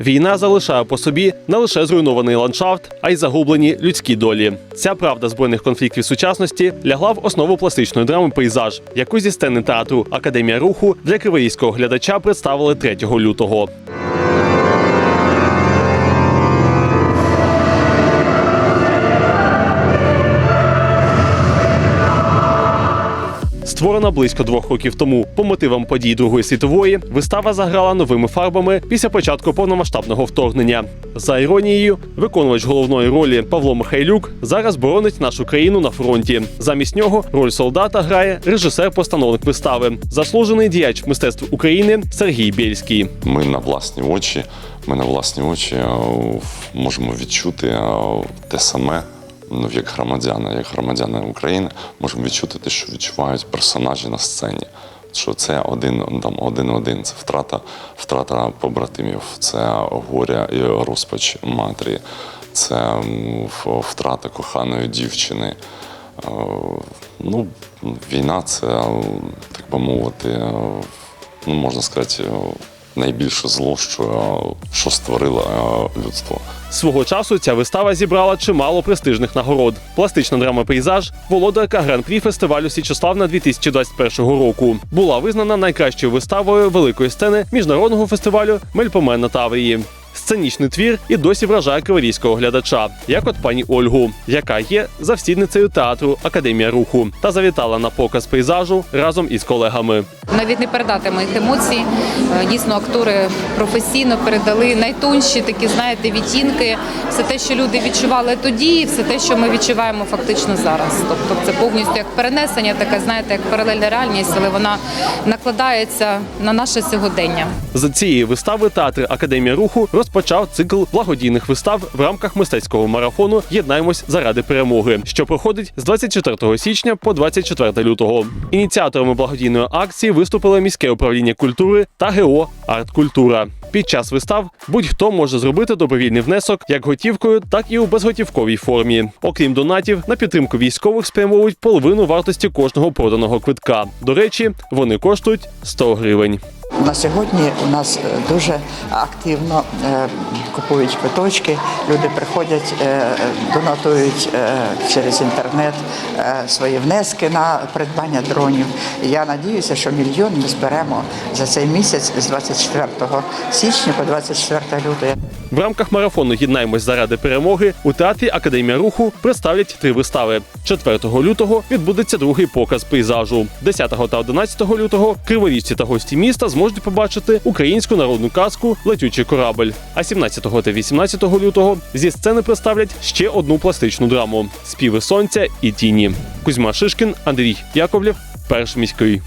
Війна залишає по собі не лише зруйнований ландшафт, а й загублені людські долі. Ця правда збройних конфліктів сучасності лягла в основу пластичної драми пейзаж, яку зі сцени театру Академія руху для кривоїського глядача представили 3 лютого. Створена близько двох років тому по мотивам подій Другої світової, вистава заграла новими фарбами після початку повномасштабного вторгнення. За іронією, виконувач головної ролі Павло Михайлюк зараз боронить нашу країну на фронті. Замість нього роль солдата грає режисер-постановник вистави, заслужений діяч мистецтв України Сергій Бєльський. Ми на власні очі, ми на власні очі е, можемо відчути е, те саме. Ну, як громадяни, як громадяни України, можемо відчути те, що відчувають персонажі на сцені. Що це один там один-один, це втрата, втрата побратимів, це горя і розпач матері, це втрата коханої дівчини. Е, Ну, війна це, так би мовити, е, ну, можна сказати, найбільше зло, що, що створило е, людство. Свого часу ця вистава зібрала чимало престижних нагород. Пластична драма пейзаж, володарка гран-прі фестивалю Січеславна 2021 року. Була визнана найкращою виставою великої сцени міжнародного фестивалю Мельпомен на Таврії. Сценічний твір і досі вражає криворізького глядача, як от пані Ольгу, яка є завсідницею театру Академія руху та завітала на показ пейзажу разом із колегами. Навіть не передати моїх емоцій. Е, Дійсно, актори професійно передали найтонші такі, знаєте, відтінки. Все те, що люди відчували тоді, і все те, що ми відчуваємо фактично зараз. Тобто, це повністю як перенесення, така знаєте, як паралельна реальність, але вона накладається на наше сьогодення. З цієї вистави театр Академія руху розпочав цикл благодійних вистав в рамках мистецького марафону Єднаємось заради перемоги, що проходить з 24 січня по 24 лютого. Ініціаторами благодійної акції виступили міське управління культури та ГО «Арткультура». Під час вистав будь-хто може зробити добровільний внесок як готівкою, так і у безготівковій формі. Окрім донатів, на підтримку військових спрямовують половину вартості кожного проданого квитка. До речі, вони коштують 100 гривень. На сьогодні у нас е, дуже активно е, купують квиточки. Люди приходять, е, донатують через інтернет свої внески на придбання дронів. Я надіюся, що мільйон ми зберемо за цей місяць з 24 січня по 24 лютого. В рамках марафону Єднаємось заради перемоги у театрі Академія руху представлять три вистави. 4 лютого відбудеться другий показ пейзажу. 10 та 11 лютого криворіжці та гості міста зможуть побачити українську народну казку Летючий корабель. А 17 та 18 лютого зі сцени представлять ще одну пластичну драму Співи сонця і тіні. Кузьма Шишкін, Андрій Яковлєв, перший міський.